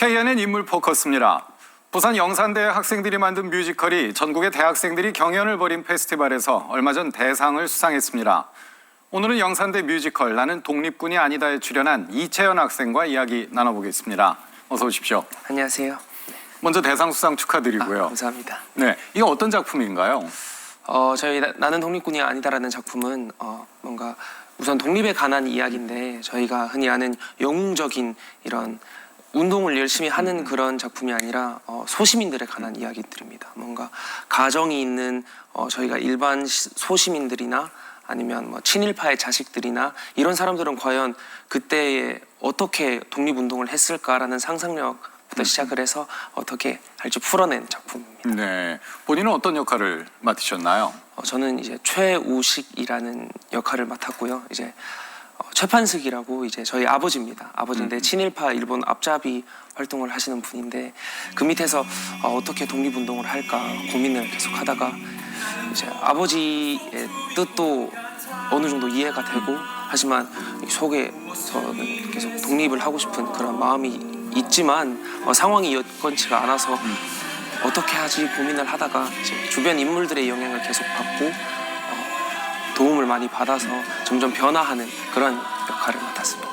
KNN 인물 포커스입니다. 부산 영산대 학생들이 만든 뮤지컬이 전국의 대학생들이 경연을 벌인 페스티벌에서 얼마 전 대상을 수상했습니다. 오늘은 영산대 뮤지컬 나는 독립군이 아니다에 출연한 이채연 학생과 이야기 나눠보겠습니다. 어서 오십시오. 안녕하세요. 먼저 대상 수상 아, 축하드리고요. 감사합니다. 네, 이거 어떤 작품인가요? 어, 저희 나, 나는 독립군이 아니다라는 작품은 어, 뭔가 우선 독립에 관한 이야기인데 저희가 흔히 아는 영웅적인 이런 운동을 열심히 하는 그런 작품이 아니라 어, 소시민들에 관한 이야기들입니다. 뭔가 가정이 있는 어, 저희가 일반 시- 소시민들이나 아니면 뭐 친일파의 자식들이나 이런 사람들은 과연 그때에 어떻게 독립운동을 했을까라는 상상력부터 시작을 해서 어떻게 할지 풀어낸 작품입니다. 네, 본인은 어떤 역할을 맡으셨나요? 어, 저는 이제 최우식이라는 역할을 맡았고요. 이제 어, 최판석이라고 이제 저희 아버지입니다. 아버지인데 친일파 일본 앞잡이 활동을 하시는 분인데 그 밑에서 어, 어떻게 독립운동을 할까 고민을 계속 하다가 이제 아버지의 뜻도 어느 정도 이해가 되고 하지만 이 속에서는 계속 독립을 하고 싶은 그런 마음이 있지만 어, 상황이 여건치가 않아서 어떻게 하지 고민을 하다가 이제 주변 인물들의 영향을 계속 받고 어, 도움을 많이 받아서 점점 변화하는 그런 역할을 맡았습니다.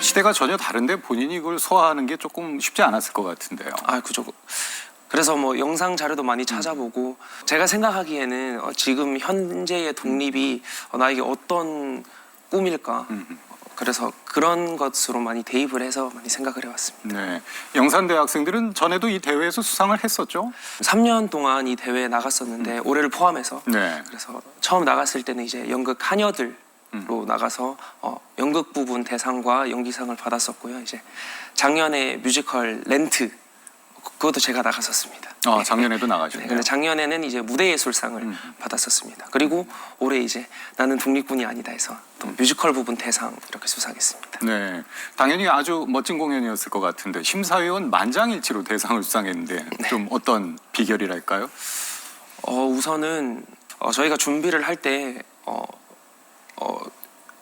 시대가 전혀 다른데 본인이 이걸 소화하는 게 조금 쉽지 않았을 것 같은데요. 아 그죠. 그래서 뭐 영상 자료도 많이 찾아보고 제가 생각하기에는 어, 지금 현재의 독립이 어, 나에게 어떤 꿈일까. 그래서 그런 것으로 많이 대입을 해서 많이 생각을 해왔습니다. 네, 영산대 학생들은 전에도 이 대회에서 수상을 했었죠. 3년 동안 이 대회에 나갔었는데 올해를 포함해서 네. 그래서 처음 나갔을 때는 이제 연극 하녀들로 음. 나가서 어, 연극 부분 대상과 연기상을 받았었고요. 이제 작년에 뮤지컬 렌트 그것도 제가 나갔었습니다. 어, 네. 작년에도 네, 나가셨네요. 근데 작년에는 이제 무대예술상을 음. 받았었습니다. 그리고 올해 이제 나는 독립군이 아니다 해서 또 음. 뮤지컬 부분 대상 이렇게 수상했습니다. 네, 당연히 아주 멋진 공연이었을 것 같은데 심사위원 만장일치로 대상을 수상했는데 네. 좀 어떤 비결이랄까요? 어, 우선은 어, 저희가 준비를 할 때 어, 어,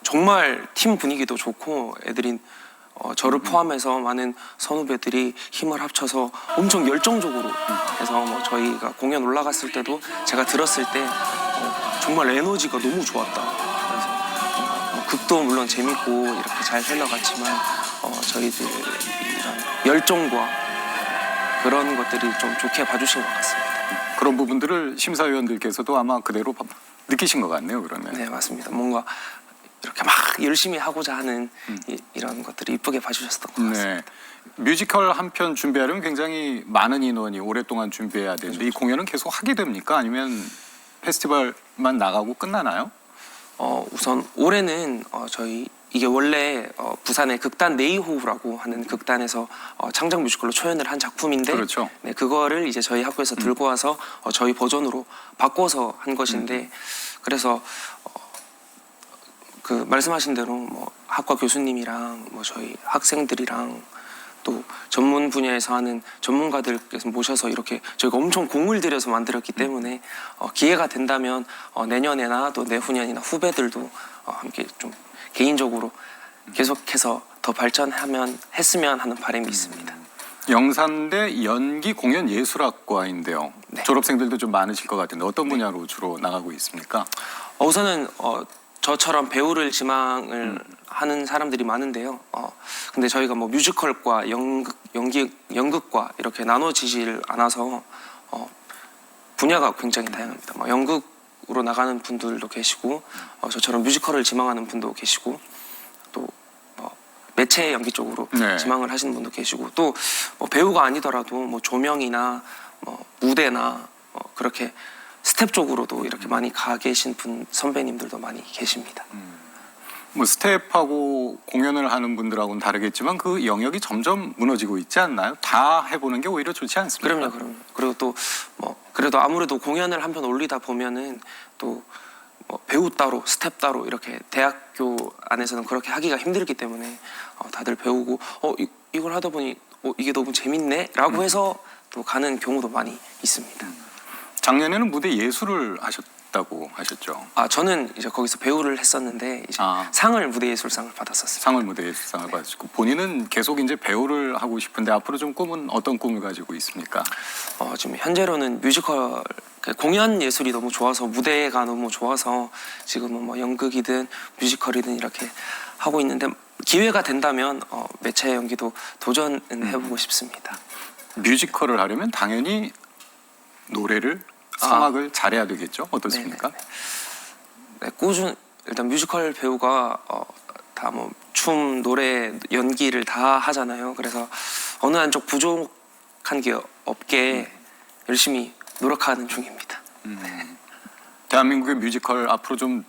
정말 팀 분위기도 좋고 애들이 어, 저를 포함해서 많은 선후배들이 힘을 합쳐서 엄청 열정적으로 해서 뭐 저희가 공연 올라갔을 때도 제가 들었을 때 어, 정말 에너지가 너무 좋았다. 그래서 어, 뭐 극도 물론 재밌고 이렇게 잘 흘러갔지만 어, 저희들 이런 열정과 그런 것들이 좀 좋게 봐주신 것 같습니다. 그런 부분들을 심사위원들께서도 아마 그대로 봐- 느끼신 것 같네요. 그러면. 네 맞습니다. 뭔가 이렇게 막 열심히 하고자 하는 이, 런 것들을 이쁘게 봐주셨던 것 같습니다. 네. 뮤지컬 한 편 준비하려면 굉장히 많은 인원이 오랫동안 준비해야 되는데 이 공연은 계속 하게 됩니까? 아니면 페스티벌만 나가고 끝나나요? 어, 우선 올해는 어, 저희 이게 원래 어, 부산의 극단 네이호우라고 하는 극단에서 어, 창작 뮤지컬로 초연을 한 작품인데 그렇죠. 네, 그거를 이제 저희 학교에서 들고 와서 어, 저희 버전으로 바꿔서 한 것인데 그래서 어, 그 말씀하신 대로 뭐 학과 교수님이랑 뭐 저희 학생들이랑 또 전문 분야에서 하는 전문가들께서 모셔서 이렇게 저희가 엄청 공을 들여서 만들었기 때문에 어, 기회가 된다면 어, 내년에나 또 내후년이나 후배들도 어, 함께 좀 개인적으로 계속해서 더 발전하면 했으면 하는 바람이 있습니다. 영산대 연기 공연 예술학과인데요. 네. 졸업생들도 좀 많으실 것 같은데 어떤 분야로 주로 나가고 있습니까? 어, 우선은 어, 저처럼 배우를 지망을 하는 사람들이 많은데요. 어, 근데 저희가 뭐 뮤지컬과 연극, 연기, 연극과 이렇게 나눠지질 않아서 어, 분야가 굉장히 다양합니다. 뭐 연극으로 나가는 분들도 계시고 어, 저처럼 뮤지컬을 지망하는 분도 계시고 또 뭐, 매체 연기 쪽으로 네. 지망을 하시는 분도 계시고 또뭐 배우가 아니더라도 뭐 조명이나 뭐 무대나 어, 그렇게 스텝 쪽으로도 이렇게 많이 가 계신 분 선배님들도 많이 계십니다. 뭐 스텝하고 공연을 하는 분들하고는 다르겠지만 그 영역이 점점 무너지고 있지 않나요? 다 해보는 게 오히려 좋지 않습니까? 그럼요, 그럼요. 그리고 또 뭐 그래도 아무래도 공연을 한 편 올리다 보면은 또뭐 배우 따로 스텝 따로 이렇게 대학교 안에서는 그렇게 하기가 힘들기 때문에 어, 다들 배우고 어 이, 이걸 하다 보니 어, 이게 너무 재밌네라고 해서 또 가는 경우도 많이 있습니다. 작년에는 무대 예술을 하셨 하셨다고 하셨죠. 아 저는 이제 거기서 배우를 했었는데 이제 아. 상을 무대 예술상을 받았었습니다. 상을 무대에 수상을 받으시고 본인은 계속 이제 배우를 하고 싶은데 앞으로 좀 꿈은 어떤 꿈을 가지고 있습니까? 어, 지금 현재로는 뮤지컬 그 공연 예술이 너무 좋아서 무대가 너무 좋아서 지금은 뭐 연극이든 뮤지컬이든 이렇게 하고 있는데 기회가 된다면 어, 매체 연기도 도전은 해보고 싶습니다. 뮤지컬을 하려면 당연히 노래를 아. 성악을 잘해야 되겠죠. 어떻습니까? 네네네. 네, 꾸준 일단 뮤지컬 배우가 어, 다 뭐 춤, 노래, 연기를 다 하잖아요. 그래서 어느 한쪽 부족한 게 없게 열심히 노력하는 중입니다. 대한민국의 뮤지컬 앞으로 좀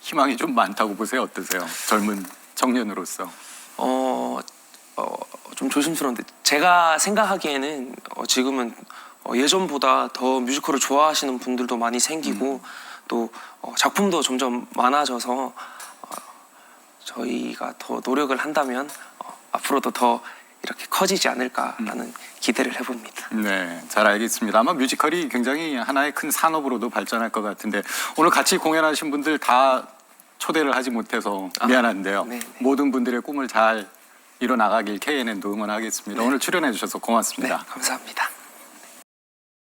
희망이 좀 많다고 보세요. 어떠세요? 젊은 청년으로서. 어, 어, 좀 조심스러운데 제가 생각하기에는 어, 지금은 어, 예전보다 더 뮤지컬을 좋아하시는 분들도 많이 생기고 또 어, 작품도 점점 많아져서 어, 저희가 더 노력을 한다면 어, 앞으로도 더 이렇게 커지지 않을까라는 기대를 해봅니다. 네, 잘 알겠습니다. 아마 뮤지컬이 굉장히 하나의 큰 산업으로도 발전할 것 같은데 오늘 같이 공연하신 분들 다 초대를 하지 못해서 아, 미안한데요. 네, 네. 모든 분들의 꿈을 잘 이뤄나가길 KNN도 응원하겠습니다. 오늘 출연해 주셔서 네, 고맙습니다. 감사합니다.